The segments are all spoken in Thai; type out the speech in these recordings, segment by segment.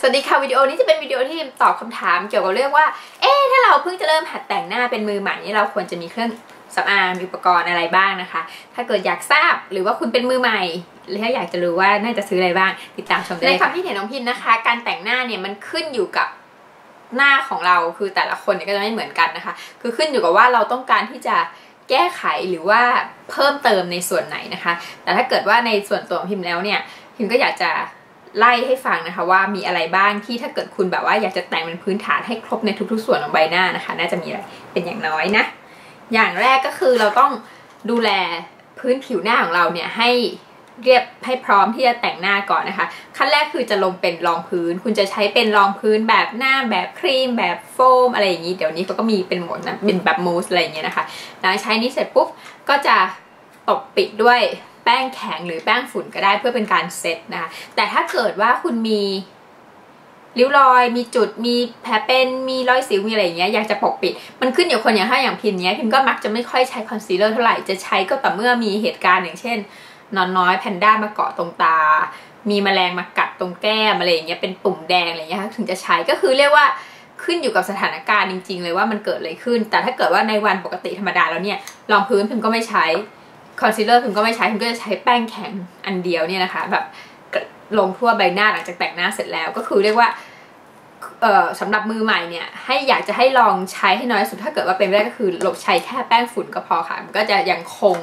สวัสดีค่ะวิดีโอนี้จะเป็นวิดีโอที่ตอบคำถามเกี่ยวกับเรื่องว่า เอ๊ะถ้าเราเพิ่งจะเริ่มหัดแต่งหน้าเป็นมือใหม่นี่เราควรจะมีเครื่องสำอางอุปกรณ์อะไรบ้างนะคะ ถ้าเกิดอยากทราบหรือว่าคุณเป็นมือใหม่หรือถ้าอยากจะรู้ว่าน่าจะซื้ออะไรบ้าง ติดตามชมได้ในความที่เห็นน้องพินนะคะ การแต่งหน้าเนี่ยมันขึ้นอยู่กับหน้าของเราคือแต่ละคนเนี่ยก็จะไม่เหมือนกันนะคะ คือขึ้นอยู่กับว่าเราต้องการที่จะแก้ไขหรือว่าเพิ่มเติมในส่วนไหนนะคะ แต่ถ้าเกิดว่าในส่วนตัวของพิมแล้วเนี่ยพิมก็อยากจะ ไล่ให้ฟังนะคะว่ามีอะไรบ้างที่ถ้าเกิดคุณแบบว่าอยากจะแต่งเป็นพื้นฐานให้ครบในทุกๆ ส่วนของใบหน้านะคะ น่าจะมีอะไรเป็นอย่างน้อยนะ อย่างแรกก็คือเราต้องดูแลพื้นผิวหน้าของเราเนี่ยให้เรียบให้พร้อมที่จะแต่งหน้าก่อนนะคะ ขั้นแรกคือจะลงเป็นรองพื้น คุณจะใช้เป็นรองพื้นแบบหน้าแบบครีม แบบโฟม อะไรอย่างนี้ เดี๋ยวนี้เขาก็มีเป็นหมดนะเป็นแบบมูสอะไรอย่างเงี้ยนะคะหลังใช้นี้เสร็จปุ๊บก็จะตบปิดด้วย ป้งแข็งหรือแป้งฝุ่นก็ได้เพื่อเป็นการเซตนะคะแต่ถ้าเกิดว่าคุณมีริ้วรอยมีจุดมีแผลเป็นมีรอยสิวมีอะไรอย่างเงี้ยอยากจะปกปิด มันขึ้นอยู่คนอย่างถ้าอย่างพิมพ์เนี้ยพิมก็มักจะไม่ค่อยใช้คอนซีลเลอร์เท่าไหร่จะใช้ก็แต่เมื่อมีเหตุการณ์อย่างเช่นนอนน้อยแพนด้ามาเกาะตรงตา มีแมลงมากัดตรงแก้มอะไรอย่างเงี้ยเป็นตุ่มแดงอะไรอย่างเงี้ยถึงจะใช้ก็คือเรียกว่าขึ้นอยู่กับสถานการณ์จริง ๆ เลยว่ามันเกิดอะไรขึ้น แต่ถ้าเกิดว่าในวันปกติธรรมดาแล้วเนี่ยรองพื้นพิมก็ไม่ใช้ คอนซีลเลอร์พิมก็ไม่ใช้พิมก็จะใช้แป้งแข็งอันเดียวเนี่ยนะคะ แบบลงทั่วใบหน้าหลังจากแต่งหน้าเสร็จแล้วก็คือเรียกว่าเอ่อสำหรับมือใหม่เนี่ยให้อยากจะให้ลองใช้ให้น้อยสุดถ้าเกิดว่าเป็นไปได้ก็คือลบใช้แค่แป้งฝุ่นก็พอค่ะ มันก็จะยังคง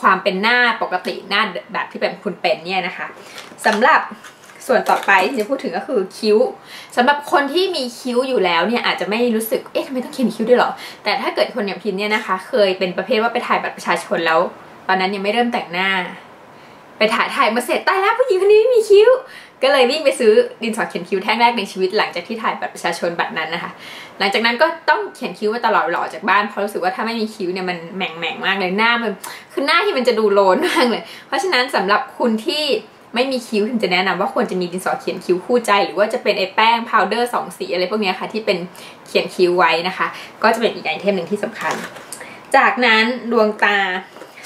ความเป็นหน้าปกติหน้าแบบที่เป็นคุณเป็นเนี่ยนะคะสำหรับส่วนต่อไปที่จะพูดถึงก็คือคิ้วสำหรับคนที่มีคิ้วอยู่แล้วเนี่ยอาจจะไม่รู้สึกเอ๊ะทำไมต้องเขียนคิ้วด้วยหรอแต่ถ้าเกิดคนอย่างพิมเนี่ยนะคะ เคยเป็นประเภทว่าไปถ่ายบัตรประชาชนแล้ว ตอนนั้นยังไม่เริ่มแต่งหน้า ไปถ่ายถ่ายมาเสร็จตายแล้วผู้หญิงคนนี้ไม่มีคิ้ว ก็เลยวิ่งไปซื้อดินสอเขียนคิ้วแท่งแรกในชีวิตหลังจากที่ถ่ายบัตรประชาชนบัตรนั้นนะคะ หลังจากนั้นก็ต้องเขียนคิ้วมาตลอดหล่อจากบ้านเพราะรู้สึกว่าถ้าไม่มีคิ้วเนี่ยมันแหม่งแหม่งมากเลยหน้ามันคือหน้าที่มันจะดูโลนมากเลย เพราะฉะนั้นสำหรับคุณที่ไม่มีคิ้วพิมจะแนะนำว่าควรจะมีดินสอเขียนคิ้วคู่ใจหรือว่าจะเป็นไอ้แป้งพาวเดอร์สองสีอะไรพวกนี้ค่ะที่เป็นเขียนคิ้วไว้นะคะ ก็จะเป็นอีกไอเทมหนึ่งที่สำคัญ จากนั้นดวงตา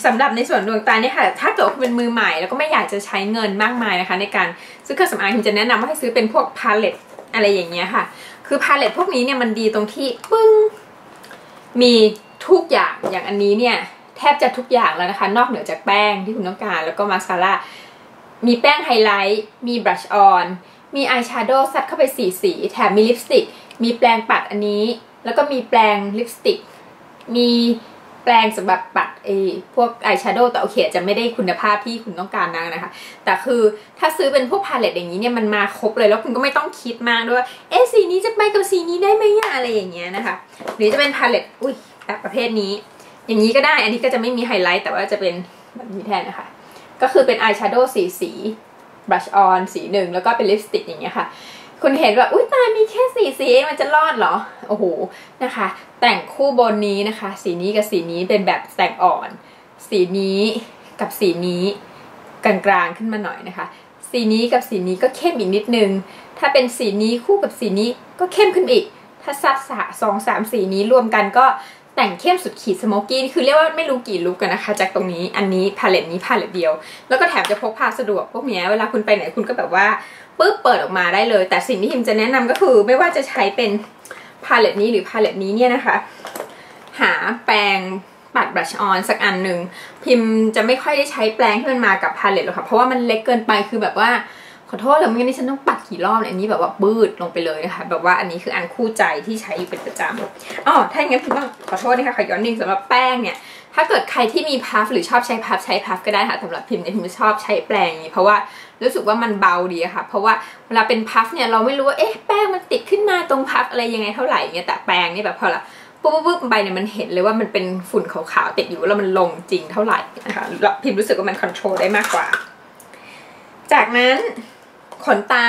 สำหรับในส่วนดวงตาเนี่ยค่ะ ถ้าเกิดคุณเป็นมือใหม่แล้วก็ไม่อยากจะใช้เงินมากมายนะคะ ในการซื้อเครื่องสำอางพิมจะแนะนำว่าให้ซื้อเป็นพวกพาเลตอะไรอย่างเงี้ยค่ะ คือพาเลตพวกนี้เนี่ยมันดีตรงที่ปึ้งมีทุกอย่างอย่างอันนี้เนี่ยแทบจะทุกอย่างแล้วนะคะ นอกเหนือจากแป้งที่คุณต้องการ แล้วก็มาสคาร่ามีแป้งไฮไลท์มีบลัชออนมีอายแชโดว์ซัดเข้าไปสีสี แถมมีลิปสติก มีแปรงปัดอันนี้ แล้วก็มีแปรงลิปสติก มีแปรงสำหรับปัด เอพวกอายแชโดว์แต่โอเคจะไม่ได้คุณภาพที่คุณต้องการนักนะคะ แต่คือถ้าซื้อเป็นพวกพาเลตอย่างนี้เนี่ยมันมาครบเลยแล้วคุณก็ไม่ต้องคิดมากด้วยเอ๊ะสีนี้จะไปกับสีนี้ได้ไหมอะไรอย่างเงี้ยนะคะ หรือจะเป็นพาเลตอุ้ยแบบประเภทนี้ อย่างนี้ก็ได้อันนี้ก็จะไม่มีไฮไลท์แต่ว่าจะเป็นแบบนี้แทนนะคะ ก็คือเป็นอายแชโดว์สีสีบลัชออนสีหนึ่งแล้วก็เป็นลิปสติกอย่างเงี้ยค่ะ คุณเห็นว่าอุ้ยตายมีแค่สีสีเองมันจะรอดเหรอ โอ้โหนะคะ แต่งคู่บนนี้นะคะ สีนี้กับสีนี้เป็นแบบแต่งอ่อน สีนี้กับสีนี้กลางๆขึ้นมาหน่อยนะคะ สีนี้กับสีนี้ก็เข้มอีกนิดนึง ถ้าเป็นสีนี้คู่กับสีนี้ก็เข้มขึ้นอีก ถ้าซัดสองสามสีนี้รวมกันก็ แต่งเข้มสุดขีดสโมกกี้คือเรียกว่าไม่รู้กี่ลุกกันนะคะ จากตรงนี้อันนี้พาเลตนี้พาเลตเดียว แล้วก็แถมจะพกพาสะดวกพวกนี้เวลาคุณไปไหนคุณก็แบบว่าปุ๊บเปิดออกมาได้เลย แต่สิ่งที่พิมจะแนะนำก็คือไม่ว่าจะใช้เป็นพาเลตนี้หรือพาเลตนี้เนี่ยนะคะ หาแปรงปัดบลัชออนสักอันหนึ่งพิมจะไม่ค่อยได้ใช้แปรงที่มันมากับพาเลตหรอกค่ะเพราะว่ามันเล็กเกินไปคือแบบว่า ขอโทษเลยไม่งั้นฉันต้องปัดกี่รอบเลยอันนี้แบบว่าบืดลงไปเลยนะคะแบบว่าอันนี้คืออันคู่ใจที่ใช้อยู่เป็นประจำอ๋อถ้าอย่างนั้นพิมต้องขอโทษนะคะขอย้อนนิดสำหรับแป้งเนี่ยถ้าเกิดใครที่มีพัฟหรือชอบใช้พัฟใช้พัฟก็ได้ค่ะสำหรับพิมเนี่ยพิมชอบใช้แปรงนี้เพราะว่ารู้สึกว่ามันเบาดีค่ะ เพราะว่าเวลาเป็นพัฟเนี่ยเราไม่รู้ว่าเอ๊ะแป้งมันติดขึ้นมาตรงพัฟอะไรยังไงเท่าไหร่เนี่ยแต่แปรงนี่แบบพอละปุ๊บปุ๊บไปเนี่ยมันเห็นเลยว่ามันเป็นฝุ่นขาวๆติดอยู่แล้วมันลงจริงเท่าไหร่นะคะพิมรู้สึกว่ามันควบคุมได้มากกว่า จากนั้น ขนตา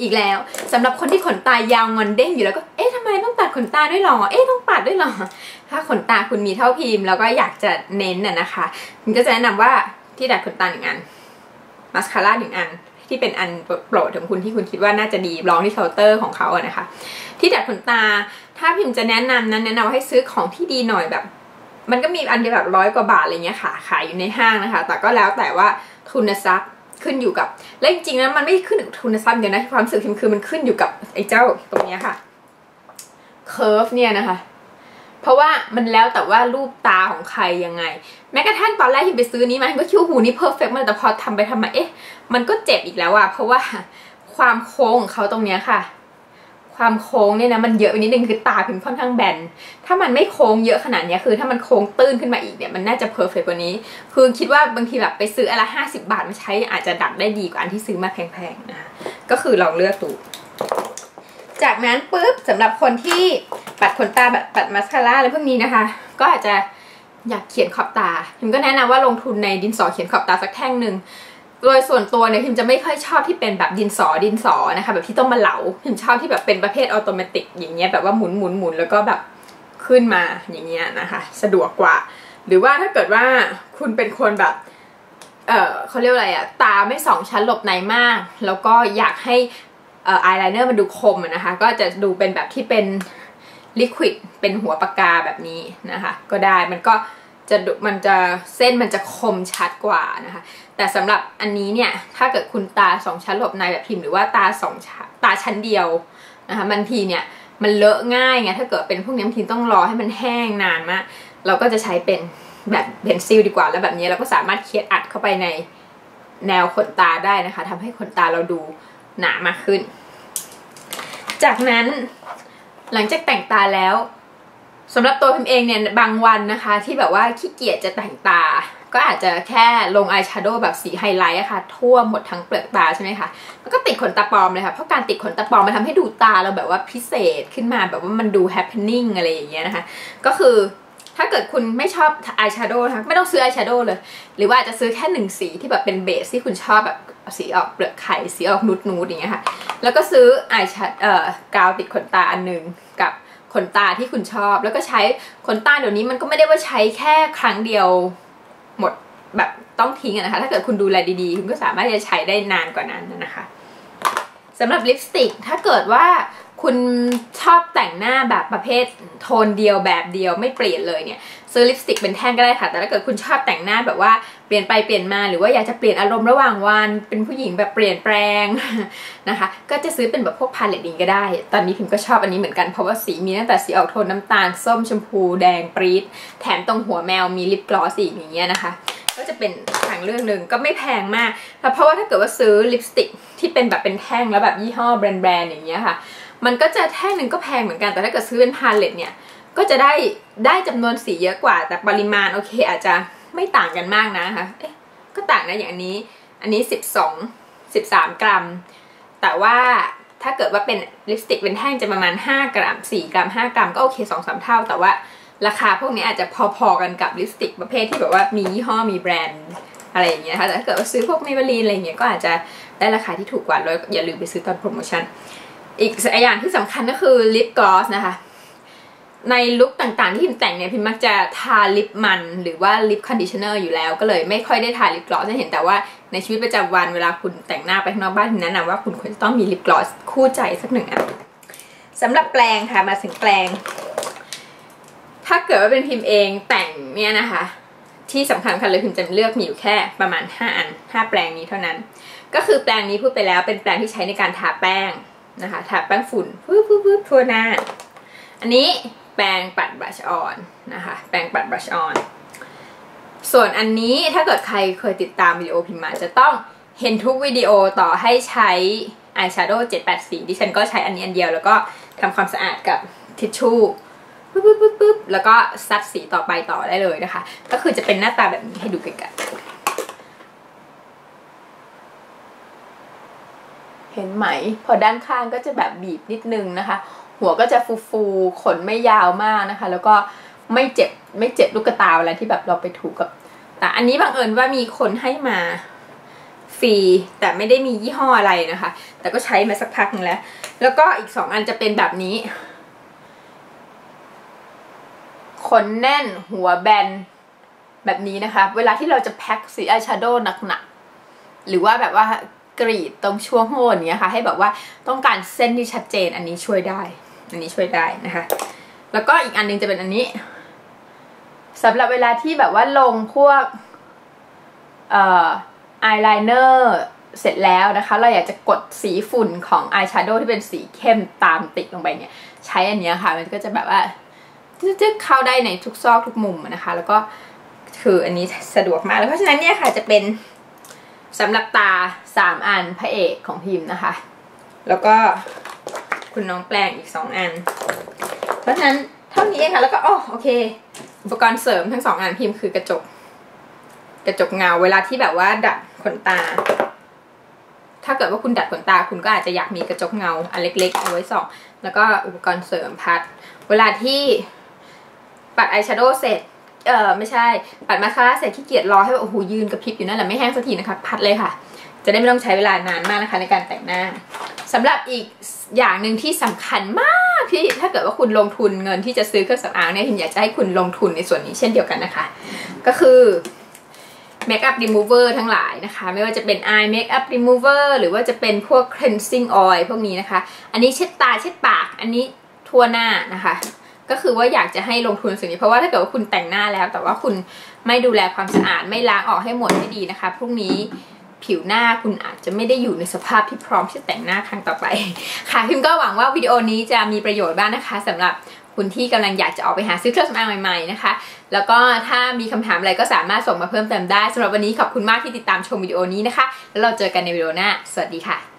อีกแล้วสำหรับคนที่ขนตายาวงอนเด้งอยู่แล้วก็เอ๊ะทำไมต้องตัดขนตาด้วยหรอเอ๊ะต้องปัดด้วยหรอถ้าขนตาคุณมีเท่าพิมพ์แล้วก็อยากจะเน้นน่ะนะคะมันก็จะแนะนำว่าที่ดัดขนตาหนึ่งอันมาสคาร่าหนึ่งอันที่เป็นอันโปรดของคุณที่คุณคิดว่าน่าจะดีลองที่เคาน์เตอร์ของเขาอะนะคะ ที่ดัดขนตาถ้าพิมพ์จะแนะนำนั้นแนะนำให้ซื้อของที่ดีหน่อยแบบ มันก็มีอันที่แบบร้อยกว่าบาทอะไรเงี้ยค่ะขายอยู่ในห้างนะคะ แต่ก็แล้วแต่ว่าทุนทรัพย์ ขึ้นอยู่กับและจริงๆนะมันไม่ขึ้นกับทุนทรัพย์เดียวนะความรู้สึกคือมันขึ้นอยู่กับไอ้เจ้าตรงเนี้ยค่ะเคอร์ฟเนี่ยนะคะ เพราะว่ามันแล้วแต่ว่ารูปตาของใครยังไง แม้กระทั่งตอนแรกที่ไปซื้อนี้มาก็คิดว่าหูนี่เพอร์เฟกต์มาแต่พอทำไปทำมาเอ๊ะ มันก็เจ็บอีกแล้วอะเพราะว่าความโค้งของเขาตรงเนี้ยค่ะ ความโค้งเนี่ยนะมันเยอะไปนิดนึงคือตาพิมค่อนข้างแบน ถ้ามันไม่โค้งเยอะขนาดนี้คือถ้ามันโค้งตื้นขึ้นมาอีกเนี่ยมันน่าจะเพอร์เฟกกว่านี้ คือคิดว่าบางทีแบบไปซื้ออะไรห้าสิบาทมาใช้อาจจะดักได้ดีกว่าอันที่ซื้อมาแพงๆนะคะก็คือลองเลือกดู จากนั้นปุ๊บสำหรับคนที่ปัดขนตาแบบปัดมาสคาร่าอะไรพวกนี้นะคะ ก็อาจจะอยากเขียนขอบตาพิมก็แนะนำว่าลงทุนในดินสอเขียนขอบตาสักแท่งหนึ่ง โดยส่วนตัวเนี่ยพิมจะไม่ค่อยชอบที่เป็นแบบดินสอดินสอนะคะแบบที่ต้องมาเหลาพิมชอบที่แบบเป็นประเภทอัตโนมัติอย่างเงี้ยแบบว่าหมุนหมุนหมุนแล้วก็แบบขึ้นมาอย่างเงี้ยนะคะสะดวกกว่า หรือว่าถ้าเกิดว่าคุณเป็นคนแบบเออเขาเรียกอะไรอะตาไม่สองชั้นหลบในมาก แล้วก็อยากให้เอ่ออายไลเนอร์มันดูคมนะคะ ก็จะดูเป็นแบบที่เป็นลิควิดเป็นหัวปากกาแบบนี้นะคะ ก็ได้มันก็ จะมันจะเส้นมันจะคมชัดกว่านะคะ แต่สำหรับอันนี้เนี่ยถ้าเกิดคุณตาสองชั้นหลบในแบบพิมพ์หรือว่าตาสองตาชั้นเดียวนะคะบางทีเนี่ยมันเลอะง่ายไงถ้าเกิดเป็นพวกนี้บางทีต้องรอให้มันแห้งนานมาก เราก็จะใช้เป็นแบบเพนซิลดีกว่า แล้วแบบนี้เราก็สามารถเขียนอัดเข้าไปในแนวขนตาได้นะคะทำให้ขนตาเราดูหนามากขึ้น จากนั้นหลังจากแต่งตาแล้ว สำหรับตัวพิมเองเนี่ยบางวันนะคะ ที่แบบว่าขี้เกียจจะแต่งตา ก็อาจจะแค่ลงอายแชโดว์แบบสีไฮไลท์อะคะ่ะ ทั่วหมดทั้งเปลือกตาใช่ไหมคะแล้วก็ติดขนตาปลอมเลยค่ะ เพราะการติดขนตาปลอมมันทำให้ดูตาเราแบบว่าพิเศษขึ้นมาแบบว่ามันดูแฮปปี้นิ่งอะไรอย่างเงี้ยนะคะ ก็คือถ้าเกิดคุณไม่ชอบอายแชโดว์นะคะไม่ต้องซื้ออายแชโดว์เลย หรือว่าจะซื้อแค่หนึ่งสีที่แบบเป็นเบสที่คุณชอบแบบสีออกเปลือกไข่สีออกนูดนูดอย่างเงี้ยค่ะ แล้วก็ซื้ออายแชเอ่อกาวติดขนตาอันหนึ่งกับ ขนตาที่คุณชอบ แล้วก็ใช้ขนตาเดี๋ยวนี้มันก็ไม่ได้ว่าใช้แค่ครั้งเดียวหมดแบบต้องทิ้งนะคะ ถ้าเกิดคุณดูแลดีๆ คุณก็สามารถจะใช้ได้นานกว่านั้นนะคะสำหรับลิปสติกถ้าเกิดว่า คุณชอบแต่งหน้าแบบประเภทโทนเดียวแบบเดียวไม่เปลี่ยนเลยเนี่ยซื้อลิปสติกเป็นแท่งก็ได้ค่ะ แต่ถ้าเกิดคุณชอบแต่งหน้าแบบว่าเปลี่ยนไปเปลี่ยนมาหรือว่าอยากจะเปลี่ยนอารมณ์ระหว่างวัน เป็นผู้หญิงแบบเปลี่ยนแปลงนะคะ ก็จะซื้อเป็นแบบพวกพาเลตดิงก็ได้ ตอนนี้พิมก็ชอบอันนี้เหมือนกันเพราะว่าสีมีตั้งแต่สีออกโทนน้ำตาลส้มชมพูแดงปรี๊ดแถมตรงหัวแมวมีลิปกลอสอีกอย่างเงี้ยนะคะ ก็จะเป็นทางเรื่องหนึ่งก็ไม่แพงมากแต่เพราะว่าถ้าเกิดว่าซื้อลิปสติกที่เป็นแบบเป็นแท่งแล้วแบบยี่ห้อแบรนด์ๆอย่างเงี้ยค่ะ มันก็จะแท่งหนึ่งก็แพงเหมือนกันแต่ถ้าเกิดซื้อเป็นพาเลตเนี่ยก็จะได้ได้จำนวนสีเยอะกว่า แต่ปริมาณโอเค อาจจะไม่ต่างกันมากนะคะเอ๊ะก็ต่างนะอย่างนี้ อันนี้ 12 13 กรัม แต่ว่าถ้าเกิดว่าเป็นลิปสติกเป็นแท่งจะประมาณ 5 กรัม 4 กรัม 5 กรัมก็โอเค2-3เท่า แต่ว่าราคาพวกนี้อาจจะพอๆกันกับลิปสติกประเภทที่แบบว่ามียี่ห้อมีแบรนด์อะไรอย่างเงี้ยนะคะแต่ถ้าเกิดว่าซื้อพวกเมเบลีนอะไรเงี้ยก็อาจจะได้ราคาที่ถูกกว่าแล้วอย่าลืมไปซื้อตอนโปรโมชั่น อีกอย่างที่สำคัญก็คือลิปกลอสนะคะ ในลุคต่างๆที่พิมแต่งเนี่ยพิมมักจะทาลิปมันหรือว่าลิปคอนดิชเนอร์อยู่แล้ว ก็เลยไม่ค่อยได้ทาลิปกลอสจะเห็นแต่ว่าในชีวิตประจำวันเวลาคุณแต่งหน้าไปข้างนอกบ้านพิมแนะนำว่าคุณควรจะต้องมีลิปกลอสคู่ใจสักหนึ่งอันสำหรับแปรงค่ะมาถึงแปรงถ้าเกิดว่าเป็นพิมพ์เองแต่งเนี่ยนะคะ ที่สำคัญคันเลยพิมจะเลือกมีอยู่แค่ประมาณ 5 อัน 5 แปรงนี้เท่านั้น ก็คือแปรงนี้พูดไปแล้วเป็นแปรงที่ใช้ในการทาแป้ง นะคะทาแป้งฝุ่นปึ๊บปึ๊บปึ๊บทั่วหน้า อันนี้แปรงปัดบรัชออนนะคะ แปรงปัดบรัชออน ส่วนอันนี้ถ้าเกิดใครเคยติดตามวิดีโอพิมมาจะต้องเห็นทุกวิดีโอต่อให้ใช้อายแชโดว์7 8สีดิฉันก็ใช้อันนี้อันเดียว แล้วก็ทำความสะอาดกับทิชชู่ปึ๊บปึ๊บปึ๊บแล้วก็ซัดสีต่อไปต่อได้เลยนะคะ ก็คือจะเป็นหน้าตาแบบนี้ให้ดูกัน เห็นไหม พอด้านข้างก็จะแบบบีบนิดนึงนะคะ หัวก็จะฟูฟูขนไม่ยาวมากนะคะ แล้วก็ไม่เจ็บไม่เจ็บลูกตาเวลาที่แบบเราไปถูกับ แต่อันนี้บังเอิญว่ามีคนให้มาฟรีแต่ไม่ได้มียี่ห้ออะไรนะคะ แต่ก็ใช้มาสักพักนึงแล้ว แล้วก็อีกสองอันจะเป็นแบบนี้ขนแน่นหัวแบนแบบนี้นะคะ เวลาที่เราจะแพ็คสีอายแชโดว์หนักๆหรือว่าแบบว่า กรีดตรงช่วงโคนนี้ค่ะ ให้แบบว่าต้องการเส้นที่ชัดเจนอันนี้ช่วยได้ อันนี้ช่วยได้นะคะ แล้วก็อีกอันนึงจะเป็นอันนี้สำหรับเวลาที่แบบว่าลงพวกเอ่ออายไลเนอร์เสร็จแล้วนะคะ เราอยากจะกดสีฝุ่นของอายแชโดว์ที่เป็นสีเข้มตามติดลงไปเนี่ย ใช้อันนี้ค่ะ มันก็จะแบบว่าจึ๊กเข้าได้ในทุกซอกทุกมุมนะคะ แล้วก็คืออันนี้สะดวกมากเลยเพราะฉะนั้นเนี่ยค่ะจะเป็น สำหรับตาสามอันพระเอกของพิมพ์นะคะ แล้วก็คุณน้องแปลงอีกสองอัน เพราะฉะนั้นเท่านี้เองค่ะ แล้วก็อ๋อโอเค อุปกรณ์เสริมทั้งสองอันพิมพ์คือกระจก กระจกเงาเวลาที่แบบว่าดัดขนตา ถ้าเกิดว่าคุณดัดขนตา คุณก็อาจจะอยากมีกระจกเงาอันเล็กๆเอาไว้ส่องแล้วก็อุปกรณ์เสริมพัด เวลาที่ปัดอายแชโดว์เสร็จ เออไม่ใช่ ปัดมาสคาร่าเสร็จขี้เกียจรอให้แบบโอ้โหยืนกระพริบอยู่นั่นแหละไม่แห้งสักทีนะคะ พัดเลยค่ะ จะได้ไม่ต้องใช้เวลานานมากนะคะในการแต่งหน้าสำหรับอีกอย่างหนึ่งที่สำคัญมากที่ถ้าเกิดว่าคุณลงทุนเงินที่จะซื้อเครื่องสำอางเนี่ยพิมอยากจะให้คุณลงทุนในส่วนนี้เช่นเดียวกันนะคะ ก็คือเมคอัพรีมูเวอร์ทั้งหลายนะคะ ไม่ว่าจะเป็น eye makeup remover หรือว่าจะเป็นพวก cleansing oil พวกนี้นะคะ อันนี้เช็ดตาเช็ดปาก อันนี้ทั่วหน้านะคะ ก็คือว่าอยากจะให้ลงทุนสิ่งนี้เพราะว่าถ้าเกิดว่าคุณแต่งหน้าแล้ว แต่ว่าคุณไม่ดูแลความสะอาดไม่ล้างออกให้หมดให้ดีนะคะพรุ่งนี้ผิวหน้าคุณอาจจะไม่ได้อยู่ในสภาพที่พร้อมที่จะแต่งหน้าครั้งต่อไป ค่ะพิมก็หวังว่าวิดีโอนี้จะมีประโยชน์บ้างนะคะสำหรับคุณที่กำลังอยากจะออกไปหาซื้อเครื่องสำอางใหม่ๆนะคะ แล้วก็ถ้ามีคำถามอะไรก็สามารถส่งมาเพิ่มเติมได้สำหรับวันนี้ขอบคุณมากที่ติดตามชมวิดีโอนี้นะคะ แล้วเราเจอกันในวิดีโอหน้า สวัสดีค่ะ